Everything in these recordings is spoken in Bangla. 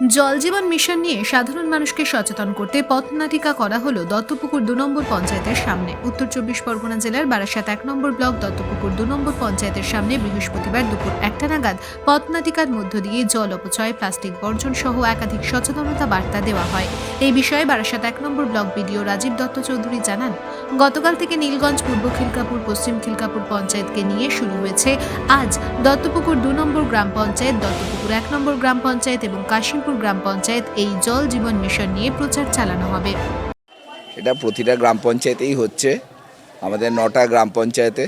জল জীবন মিশন নিয়ে সাধারণ মানুষকে সচেতন করতে পথনাটিকা করা হলো দত্তপুকুর দু নম্বর পঞ্চায়েতের সামনে। উত্তর চব্বিশ পরগনা জেলার বারাসাত এক নম্বর ব্লক দত্তপুকুর দু নম্বর পঞ্চায়েতের সামনে বৃহস্পতিবার দুপুর একটা নাগাদ পথনাটিকার মধ্য দিয়ে জল অপচয়, প্লাস্টিক বর্জন সহ একাধিক সচেতনতা বার্তা দেওয়া হয়। এই বিষয়ে বারাসাত এক number block BDO Rajib Dutta Chowdhury জানান, গতকাল থেকে নীলগঞ্জ, পূর্ব খিলকাপুর, পশ্চিম খিলকাপুর পঞ্চায়েতকে নিয়ে শুরু হয়েছে আজ দত্তপুকুর দু নম্বর গ্রাম পঞ্চায়েত, দত্তপুকুর এক নম্বর গ্রাম পঞ্চায়েত এবং কাশিমপুর গ্রাম পঞ্চায়েত এই জল জীবন মিশন নিয়ে প্রচার চালানো হবে। এটা প্রতিটা গ্রাম পঞ্চায়েতেই হচ্ছে। আমাদের নটা গ্রাম পঞ্চায়েতে।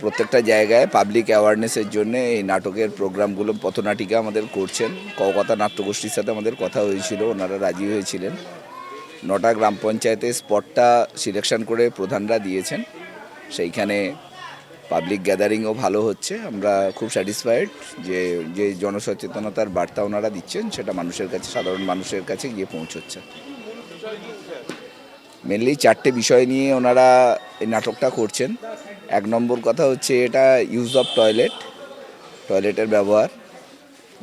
প্রত্যেকটা জায়গায় পাবলিক অ্যাওয়ারনেসের জন্য এই নাটকের প্রোগ্রামগুলো পথনাটিকা আমাদের করছেন। কলকাতা নাট্যগোষ্ঠীর সাথে আমাদের কথা হয়েছিল, ওনারা রাজি হয়েছিলেন। নটা গ্রাম পঞ্চায়েতে স্পটটা সিলেকশন করে প্রধানরা দিয়েছেন। সেইখানে পাবলিক গ্যাদারিংও ভালো হচ্ছে। আমরা খুব স্যাটিসফাইড যে যে জনসচেতনতার বার্তা ওনারা দিচ্ছেন, সেটা মানুষের কাছে, সাধারণ মানুষের কাছে গিয়ে পৌঁছচ্ছে। মেনলি চারটে বিষয় নিয়ে ওনারা এই নাটকটা করছেন। এক নম্বর কথা হচ্ছে এটা ইউজ অফ টয়লেট টয়লেটের ব্যবহার।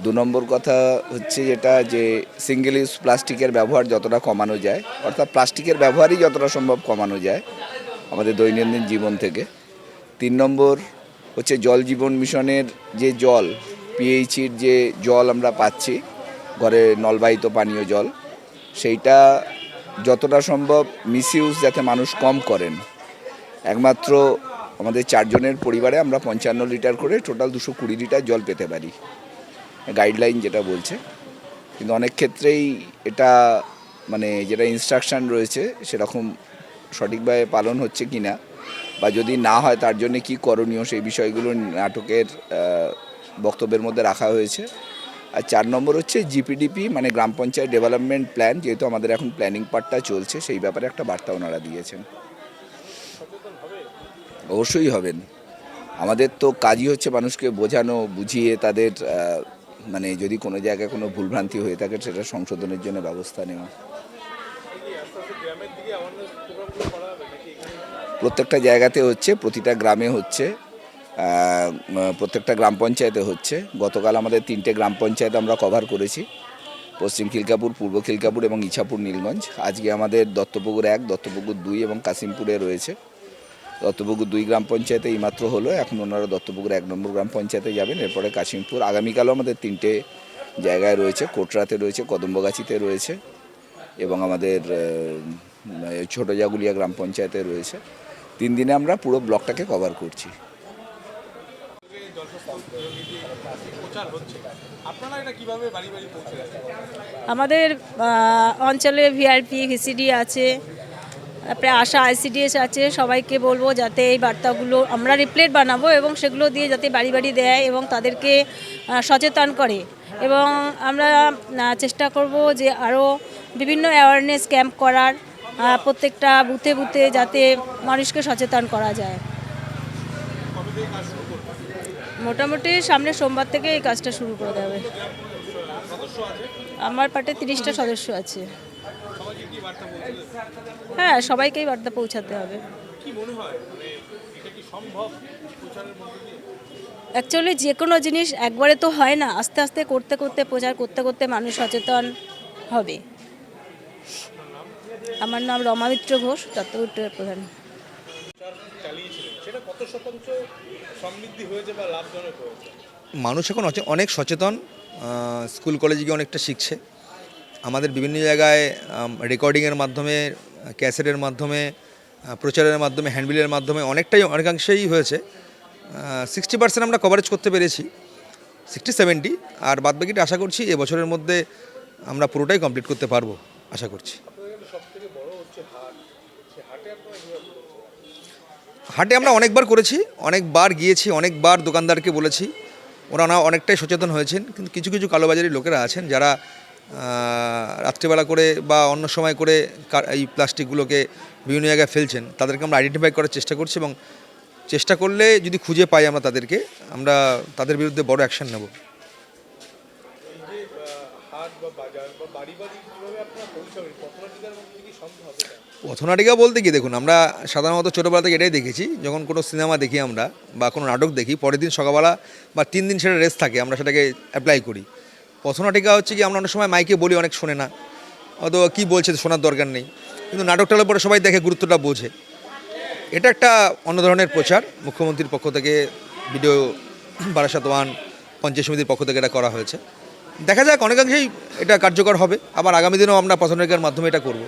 দু নম্বর কথা হচ্ছে যেটা যে সিঙ্গেল ইউজ প্লাস্টিকের ব্যবহার যতটা কমানো যায়, অর্থাৎ প্লাস্টিকের ব্যবহারই যতটা সম্ভব কমানো যায় আমাদের দৈনন্দিন জীবন থেকে। তিন নম্বর হচ্ছে জল জীবন মিশনের যে জল পিএইচির যে জল আমরা পাচ্ছি, ঘরে নলবাহিত পানীয় জল, সেইটা যতটা সম্ভব মিসইউজ যাতে মানুষ কম করেন। একমাত্র আমাদের চারজনের পরিবারে আমরা পঞ্চান্ন লিটার করে টোটাল দুশো কুড়ি লিটার জল পেতে পারি গাইডলাইন যেটা বলছে। কিন্তু অনেক ক্ষেত্রেই এটা মানে যেটা ইনস্ট্রাকশন রয়েছে, সেরকম সঠিকভাবে পালন হচ্ছে কি না বা যদি না হয়, তার জন্য কি করণীয়? সেই বিষয়গুলো নাটকের বক্তব্যের মধ্যে রাখা হয়েছে। আর চার নম্বর হচ্ছে জিপিডিপি মানে গ্রাম পঞ্চায়েত ডেভেলপমেন্ট প্ল্যান, যেহেতু আমাদের এখন প্ল্যানিং পার্টটা চলছে, সেই ব্যাপারে একটা বার্তা ওনারা দিয়েছেন। অবশ্যই হবেন। আমাদের তো কাজই হচ্ছে মানুষকে বোঝানো, বুঝিয়ে তাদের মানে যদি কোনো জায়গায় কোনো ভুলভ্রান্তি হয়ে থাকে, সেটা সংশোধনের জন্য ব্যবস্থা নেওয়া। প্রত্যেকটা জায়গাতে হচ্ছে, প্রতিটা গ্রামে হচ্ছে প্রত্যেকটা গ্রাম পঞ্চায়েতে হচ্ছে। গতকাল আমাদের তিনটে গ্রাম পঞ্চায়েত আমরা কভার করেছি। পশ্চিম খিলকাপুর, পূর্ব খিলকাপুর এবং ইছাপুর, নীলগঞ্জ। আজকে আমাদের দত্তপুকুর এক, দত্তপুকুর দুই এবং কাশিমপুরে রয়েছে। দত্তপুকুর দুই গ্রাম পঞ্চায়েতে এইমাত্র হলো, এখন ওনারা দত্তপুকুর এক নম্বর গ্রাম পঞ্চায়েতে যাবেন। এরপরে কাশিমপুর, আগামীকালও আমাদের তিনটে জায়গায় রয়েছে, কোটরাতে রয়েছে, কদম্বগাছিতে রয়েছে এবং আমাদের ছোট জাগুলিয়া গ্রাম পঞ্চায়েতে রয়েছে। তিন দিনে আমরা পুরো ব্লকটাকে কভার করছি। আমাদের অঞ্চলে ভিআরপি ভিসিডি আছে, তারপরে আশা আইসিডিএস আছে, সবাইকে বলব যাতে এই বার্তাগুলো আমরা রিপ্লেট বানাবো এবং সেগুলো দিয়ে যাতে বাড়ি বাড়ি দেয় এবং তাদেরকে সচেতন করে। এবং আমরা চেষ্টা করব যে আরও বিভিন্ন অ্যাওয়ারনেস ক্যাম্প করার প্রত্যেকটা বুথে বুথে যাতে মানুষকে সচেতন করা যায়। মোটামুটি সামনের সোমবার থেকে এই কাজটা শুরু করে দেবে আমার পার্টে তিরিশটা সদস্য আছে। হ্যাঁ সবাইকেই বার্তা পৌঁছাতে হবে। অ্যাকচুয়ালি যে কোনো জিনিস একবারে তো হয় না। আস্তে আস্তে করতে করতে, প্রচার করতে করতে মানুষ সচেতন হবে। আমার নাম রমা মিত্র ঘোষ দত্তপুরের প্রধান। মানুষ এখন অনেক সচেতন স্কুল কলেজে গিয়ে অনেকটা শিখছে। আমাদের বিভিন্ন জায়গায় রেকর্ডিংয়ের মাধ্যমে ক্যাসেটের মাধ্যমে প্রচারের মাধ্যমে হ্যান্ডবিলের মাধ্যমে অনেকটাই অনেকাংশেই হয়েছে। সিক্সটি পার্সেন্ট আমরা কভারেজ করতে পেরেছি সিক্সটি সেভেন্টি আর বাদবাকিটা আশা করছি এবছরের মধ্যে আমরা পুরোটাই কমপ্লিট করতে পারব, আশা করছি। হাটে আমরা অনেকবার করেছি, অনেকবার গিয়েছি, অনেকবার দোকানদারকে বলেছি। না অনেকটাই সচেতন হয়েছেন, কিন্তু কিছু কিছু কালোবাজারি লোকেরা আছেন যারা রাত্রিবেলা করে বা অন্য সময় করে এই প্লাস্টিকগুলোকে বিভিন্ন জায়গায় ফেলছেন। তাদেরকে আমরা আইডেন্টিফাই করার চেষ্টা করছি এবং চেষ্টা করলে যদি খুঁজে পাই আমরা তাদেরকে, আমরা তাদের বিরুদ্ধে বড় অ্যাকশন নেব। পথনাটিকা বলতে কি দেখুন, আমরা সাধারণত ছোটোবেলা থেকে এটাই দেখেছি, যখন কোনো সিনেমা দেখি আমরা বা কোনো নাটক দেখি, পরের দিন সকালবেলা বা তিন দিন সেটা রেস্ট থাকে, আমরা সেটাকে অ্যাপ্লাই করি। পথনাটিকা হচ্ছে কি, আমরা অনেক সময় মাইকে বলি, অনেক শোনে না। অথবা কী বলছে শোনার দরকার নেই। কিন্তু নাটকটার পরে সবাই দেখে, গুরুত্বটা বোঝে। এটা একটা অন্য ধরনের প্রচার। মুখ্যমন্ত্রীর পক্ষ থেকে ভিডিও বারাসাত ওয়ান, পঞ্চায়েত সমিতির পক্ষ থেকে এটা করা হয়েছে। দেখা যাক, অনেকাংশেই এটা কার্যকর হবে। আবার আগামী দিনেও আমরা পথনাটিকার মাধ্যমে এটা করব।